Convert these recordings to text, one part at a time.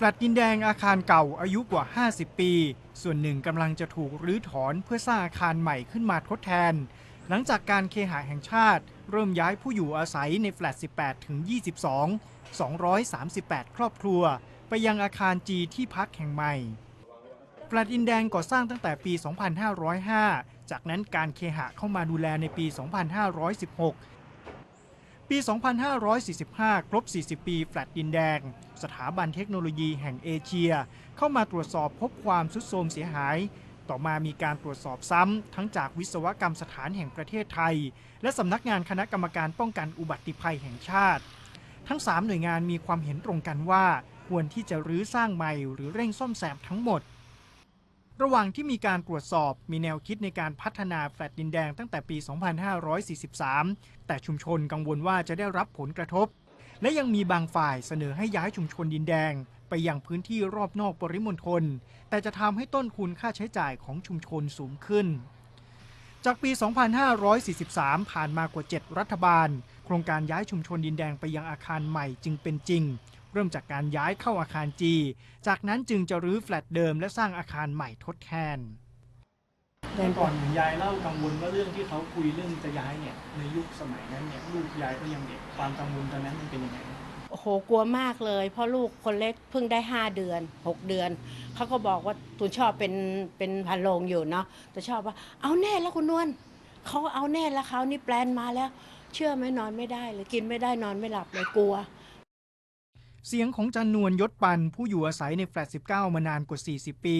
แฟลตดินแดงอาคารเก่าอายุกว่า 50 ปี ส่วนหนึ่งกำลังจะถูกรื้อถอนเพื่อสร้างอาคารใหม่ขึ้นมาทดแทน หลังจากการเคหะแห่งชาติ เริ่มย้ายผู้อยู่อาศัยในแฟลต 18 ถึง 22 238 ครอบครัว ไปยังอาคารจีที่พักแห่งใหม่แฟลตดินแดงก่อสร้างตั้งแต่ปี 2505 จากนั้นการเคหะเข้ามาดูแลในปี 2516 ปี 2545 ครบ 40 ปี แฟลตดินแดง สถาบันเทคโนโลยีแห่งเอเชีย เข้ามาตรวจสอบพบความสุดโทรมเสียหาย ต่อมามีการตรวจสอบซ้ำ ทั้งจากวิศวกรรมสถานแห่งประเทศไทย และสำนักงานคณะกรรมการป้องกันอุบัติภัยแห่งชาติ ทั้ง 3 หน่วยงานมีความเห็นตรงกันว่า ควรที่จะรื้อสร้างใหม่หรือเร่งซ่อมแซมทั้งหมด ระหว่างที่มีการตรวจสอบมีแนวคิดในการพัฒนาแฟลตดินแดงตั้งแต่ปี 2543 แต่ชุมชนกังวลว่าจะได้รับผลกระทบ และยังมีบางฝ่ายเสนอให้ย้ายชุมชนดินแดง ไปยังพื้นที่รอบนอกปริมณฑลแต่จะทำให้ต้นทุนค่าใช้จ่ายของชุมชนสูงขึ้น จากปี 2543 ผ่านมากว่า 7 รัฐบาล โครงการย้ายชุมชนดินแดงไปยังอาคารใหม่จึงเป็นจริง ริ่มจากการย้ายเข้าอาคารจีจากนั้นจึงจะรื้อแฟลตเดิมและสร้างอาคารใหม่ทดแทนแต่ก่อนยายเล่ากังวลว่าเรื่องที่เขาคุยเรื่องจะย้ายเนี่ยในยุคสมัยนั้นเนี่ยลูกยายก็ยังเด็กความกังวลตอนนั้นมันเป็นยังไงโอ้โหกลัวมากเลยเพราะลูกคนเล็กเพิ่งได้ 5 เดือน 6 เดือน เขาก็บอกว่าตูนชอบเป็นเป็นพันโรงอยู่เนาะแต่ชอบว่าเอาแน่แล้วคุณนวลเขาเอาแน่แล้วเขานี่แปลนมาแล้ว เชื่อไหมนอนไม่ได้เลยกินไม่ได้นอนไม่หลับเลยกลัว เสียงของจันนวลยศปันผู้อยู่อาศัยในแฟลต 19 มานานกว่า 40 ปี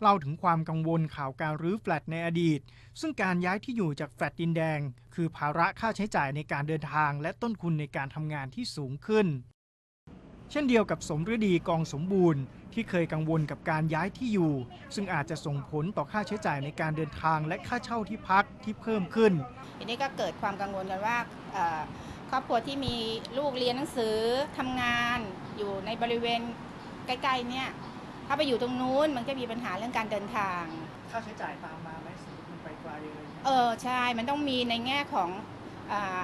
เล่าถึงความกังวลข่าวการรื้อแฟลตในอดีต ซึ่งการย้ายที่อยู่จากแฟลตดินแดง คือภาระค่าใช้จ่ายในการเดินทาง และต้นทุนในการทำงานที่สูงขึ้น เช่นเดียวกับสมฤดีกองสมบูรณ์ ที่เคยกังวลกับการย้ายที่อยู่ ซึ่งอาจจะส่งผลต่อค่าใช้จ่ายในการเดินทางและค่าเช่าที่พักที่เพิ่มขึ้นทีนี้ก็เกิดความกังวลกันว่า ครอบครัวที่มีลูกเรียนหนังสือทำงานอยู่ในบริเวณใกล้ๆเนี่ยถ้าไปอยู่ตรงนู้นมันก็มีปัญหาเรื่องการเดินทาง ค่าใช้จ่ายตามมาไหมสมมติมันไปไกลเลยเออใช่มันต้องมีในแง่ของอา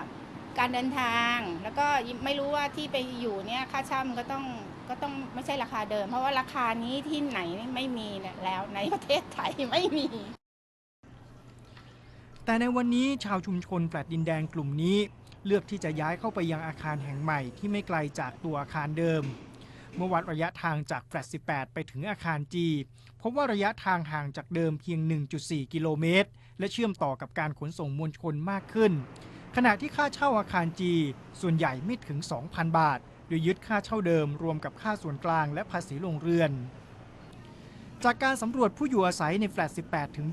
การเดินทาง แล้วก็ไม่รู้ว่าที่ไปอยู่เนี่ยค่าเช่ามันก็ต้องก็ต้องไม่ใช่ราคาเดิม เพราะว่าราคานี้ที่ไหนไม่มีแล้วในประเทศไทยไม่มีแต่ในวันนี้ชาวชุมชนแฟลตดินแดงกลุ่มนี้ เลือกที่จะย้ายเข้าไปยังอาคารแห่งใหม่ที่ไม่ไกลจากตัวอาคารเดิม เมื่อวัดระยะทางจากแฟลต18 ไปถึงอาคารจีพบว่าระยะทางห่างจากเดิมเพียง 1.4 กิโลเมตร และเชื่อมต่อกับการขนส่งมวลชนมากขึ้น ขณะที่ค่าเช่าอาคารจีส่วนใหญ่ไม่ถึง 2,000 บาท โดยยึดค่าเช่าเดิมรวมกับค่าส่วนกลางและภาษีโรงเรือน จากการสำรวจผู้อยู่อาศัยในแฟลต 18 ถึง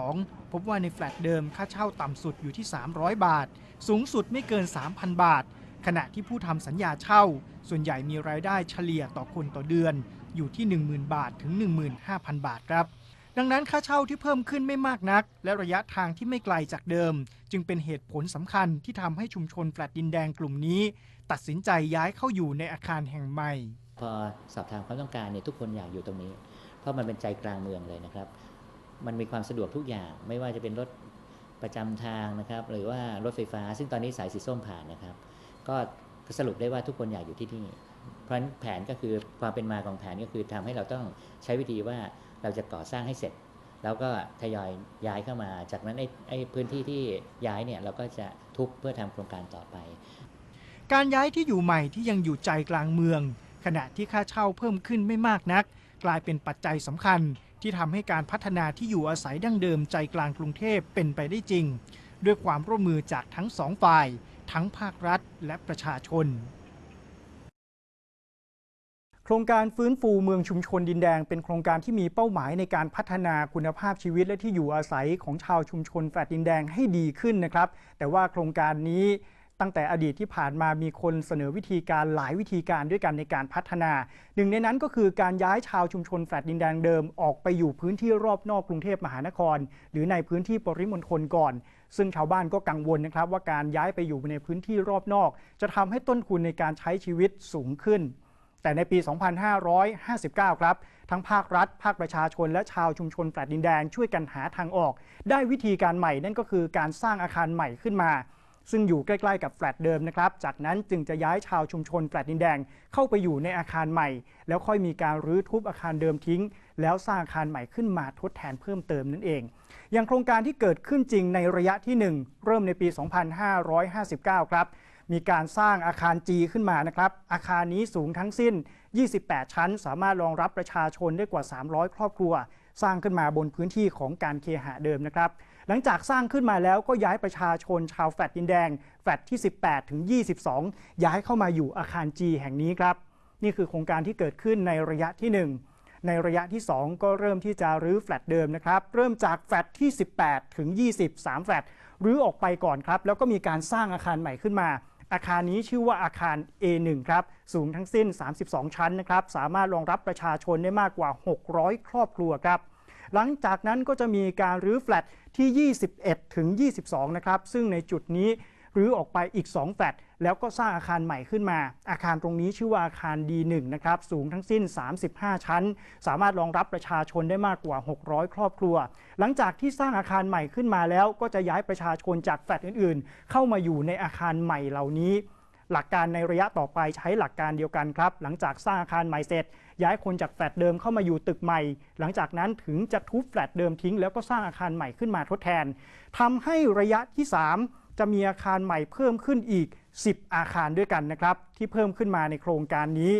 22 พบว่าในแฟลตเดิมค่าเช่าต่ำสุดอยู่ที่ 300 บาท สูงสุดไม่เกิน 3,000 บาท ขณะที่ผู้ทำสัญญาเช่า ส่วนใหญ่มีรายได้เฉลี่ยต่อคนต่อเดือน อยู่ที่ 10,000 บาทถึง 15,000 บาทครับ ดังนั้นค่าเช่าที่เพิ่มขึ้นไม่มากนัก และระยะทางที่ไม่ไกลจากเดิม จึงเป็นเหตุผลสำคัญที่ทำให้ชุมชนแฟลตดินแดงกลุ่มนี้ ตัดสินใจย้ายเข้าอยู่ในอาคารแห่งใหม่ พอสอบถามความต้องการเนี่ยทุกคนอยากอยู่ตรงนี้ เพราะมันเป็นใจกลางเมืองเลยนะครับ มันมีความสะดวกทุกอย่าง ไม่ว่าจะเป็นรถประจำทางนะครับ หรือว่ารถไฟฟ้า ซึ่งตอนนี้สายสีส้มผ่านนะครับ ก็สรุปได้ว่าทุกคนอยากอยู่ที่นี่เพราะฉะนั้นแผนก็คือความเป็นมาของแผนก็คือทำให้เราต้องใช้วิธีว่าเราจะก่อสร้างให้เสร็จ แล้วก็ทยอยย้ายเข้ามา จากนั้นไอ้ไอ้พื้นที่ที่ย้ายเนี่ยเราก็จะทุบเพื่อทำโครงการต่อไป การย้ายที่อยู่ใหม่ที่ยังอยู่ใจกลางเมือง ขณะที่ค่าเช่าเพิ่มขึ้นไม่มากนัก กลายเป็นปัจจัยสำคัญ ที่ทำให้การพัฒนาที่อยู่อาศัยดั้งเดิมใจกลางกรุงเทพเป็นไปได้จริง ด้วยความร่วมมือจากทั้งสองฝ่าย ทั้งภาครัฐและประชาชนโครงการฟื้นฟูเมืองชุมชนดินแดง เป็นโครงการที่มีเป้าหมายในการพัฒนาคุณภาพชีวิตและที่อยู่อาศัยของชาวชุมชนแฟลตดินแดงให้ดีขึ้นนะครับ แต่ว่าโครงการนี้ ตั้งแต่อดีตที่ผ่านมามีคนเสนอวิธีการหลายวิธีการด้วยกันในการพัฒนา หนึ่งในนั้นก็คือการย้ายชาวชุมชนแฟลตดินแดงเดิมออกไปอยู่พื้นที่รอบนอกกรุงเทพมหานคร หรือในพื้นที่ปริมณฑลก่อน ซึ่งชาวบ้านก็กังวลนะครับว่าการย้ายไปอยู่ในพื้นที่รอบนอก จะทำให้ต้นทุนในการใช้ชีวิตสูงขึ้นแต่ในปี 2559 ครับ ทั้งภาครัฐ ภาคประชาชน และชาวชุมชนแฟลตดินแดงช่วยกันหาทางออก ได้วิธีการใหม่นั่นก็คือการสร้างอาคารใหม่ขึ้นมา ซึ่งอยู่ใกล้ๆกับแฟลตเดิมนะครับ จากนั้นจึงจะย้ายชาวชุมชนแฟลตดินแดงเข้าไปอยู่ในอาคารใหม่ แล้วค่อยมีการรื้อทุบอาคารเดิมทิ้ง แล้วสร้างอาคารใหม่ขึ้นมาทดแทนเพิ่มเติมนั่นเอง อย่างโครงการที่เกิดขึ้นจริงในระยะที่ 1 เริ่มในปี 2559 ครับ มีการสร้างอาคาร G ขึ้นมานะครับ อาคารนี้สูงทั้งสิ้น 28 ชั้น สามารถรองรับประชาชนได้กว่า 300 ครอบครัว สร้างขึ้นมาบนพื้นที่ของการเคหะเดิมนะครับ หลังจากสร้างขึ้นมาแล้วก็ย้ายประชาชนชาวแฟลตดินแดง แฟลตที่ 18 ถึง 22 ย้ายเข้ามาอยู่อาคาร G แห่งนี้ครับ นี่คือโครงการที่เกิดขึ้นในระยะที่ 1 ในระยะที่ 2 ก็เริ่มที่จะรื้อแฟลตเดิมนะครับ เริ่มจากแฟลตที่ 18 ถึง 20 3 แฟลตรื้อออกไปก่อนครับ แล้วก็มีการสร้างอาคารใหม่ขึ้นมาอาคารนี้ชื่อว่าอาคาร A1 ครับ สูงทั้งสิ้น 32 ชั้นนะครับ สามารถรองรับประชาชนได้มากกว่า 600 ครอบครัวครับ หลังจากนั้นก็จะมีการรื้อแฟลตที่ 21 ถึง 22 นะครับ ซึ่งในจุดนี้รื้อออกไปอีก 2 แฟลตแล้วก็สร้างอาคารใหม่ขึ้นมา อาคารตรงนี้ชื่อว่าอาคาร D1 นะครับ สูงทั้งสิ้น 35 ชั้น สามารถรองรับประชาชนได้มากกว่า 600 ครอบครัว หลังจากที่สร้างอาคารใหม่ขึ้นมาแล้ว ก็จะย้ายประชาชนจากแฟลตอื่นๆ เข้ามาอยู่ในอาคารใหม่เหล่านี้ หลักการในระยะต่อไปใช้หลักการเดียวกันครับ หลังจากสร้างอาคารใหม่เสร็จ ย้ายคนจากแฟลตเดิมเข้ามาอยู่ตึกใหม่ หลังจากนั้นถึงจะทุบแฟลตเดิมทิ้ง แล้วก็สร้างอาคารใหม่ขึ้นมาทดแทนทำให้ระยะที่ 3 จะมีอาคารใหม่เพิ่มขึ้นอีก 10 อาคารด้วยกันนะครับที่เพิ่มขึ้นมาในโครงการนี้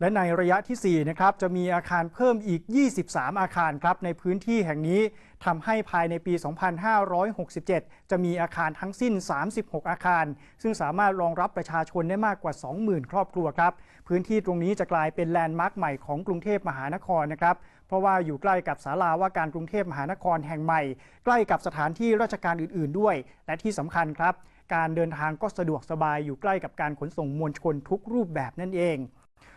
และในระยะที่ 4 นะครับ จะมีอาคารเพิ่มอีก 23 อาคารครับ ในพื้นที่แห่งนี้ทำให้ภายในปี 2567 จะมีอาคารทั้งสิ้น 36 อาคาร ซึ่งสามารถรองรับประชาชนได้มากกว่า 20,000 ครอบครัวครับ พื้นที่ตรงนี้จะกลายเป็นแลนด์มาร์คใหม่ของกรุงเทพมหานครนะครับ เพราะว่าอยู่ใกล้กับศาลาว่าการกรุงเทพมหานครแห่งใหม่ ใกล้กับสถานที่ราชการอื่น ๆ ด้วย และที่สำคัญครับ การเดินทางก็สะดวกสบายอยู่ใกล้กับการขนส่งมวลชนทุกรูปแบบนั่นเอง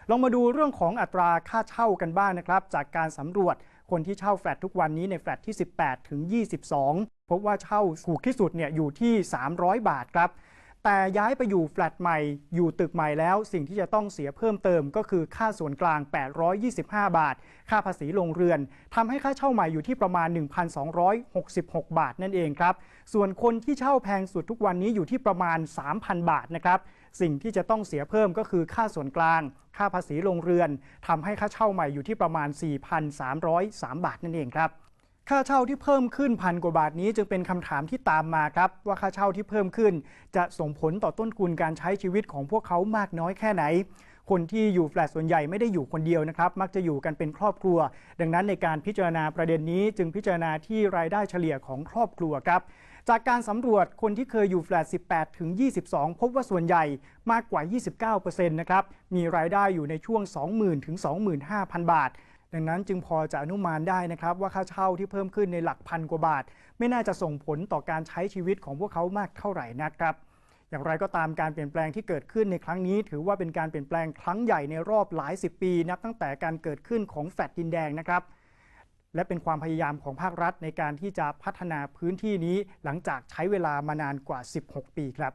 ลองมาดูเรื่องของอัตราค่าเช่ากันบ้างนะครับ จากการสำรวจคนที่เช่าแฟลตทุกวันนี้ในแฟลตที่ 18 ถึง 22 พบว่าเช่าถูกที่สุดเนี่ยอยู่ที่ 300 บาทครับ แต่ย้ายไปอยู่แฟลตใหม่ อยู่ตึกใหม่แล้ว สิ่งที่จะต้องเสียเพิ่มเติมก็คือค่าส่วนกลาง 825 บาท ค่าภาษีลงเรือนทำให้ค่าเช่าใหม่อยู่ที่ประมาณ 1,266 บาทนั่นเองครับ ส่วนคนที่เช่าแพงสุดทุกวันนี้อยู่ที่ประมาณ 3,000 บาทนะครับสิ่งที่จะต้องเสียเพิ่มก็คือค่าส่วนกลาง ค่าภาษีลงเรือนทำให้ค่าเช่าใหม่อยู่ที่ประมาณ 4,303 บาทนั่นเองครับ ค่าเช่าที่เพิ่มขึ้นพันกว่าบาทนี้จึงเป็นคำถามที่ตามมาครับ ว่าค่าเช่าที่เพิ่มขึ้น จะส่งผลต่อต้นทุนการใช้ชีวิตของพวกเขามากน้อยแค่ไหน คนที่อยู่แฟลตส่วนใหญ่ไม่ได้อยู่คนเดียวนะครับ มักจะอยู่กันเป็นครอบครัว ดังนั้นในการพิจารณาประเด็นนี้จึงพิจารณาที่รายได้เฉลี่ยของครอบครัวครับจากการสำรวจคนที่เคยอยู่แฟลต 18 ถึง 22 พบว่าส่วนใหญ่มากกว่า 29%นะครับ มีรายได้อยู่ในช่วง 20,000 ถึง 25,000 บาท ดังนั้นจึงพอจะอนุมานได้นะครับว่าค่าเช่าที่เพิ่มขึ้นในหลักพันกว่าบาท ไม่น่าจะส่งผลต่อการใช้ชีวิตของพวกเขามากเท่าไหร่นะครับ อย่างไรก็ตามการเปลี่ยนแปลงที่เกิดขึ้นในครั้งนี้ ถือว่าเป็นการเปลี่ยนแปลงครั้งใหญ่ในรอบหลายสิบปีนับตั้งแต่การเกิดขึ้นของแฟลตดินแดงนะครับและเป็นความพยายามของภาครัฐในการที่จะพัฒนาพื้นที่นี้หลังจากใช้เวลามานานกว่า 16 ปีครับ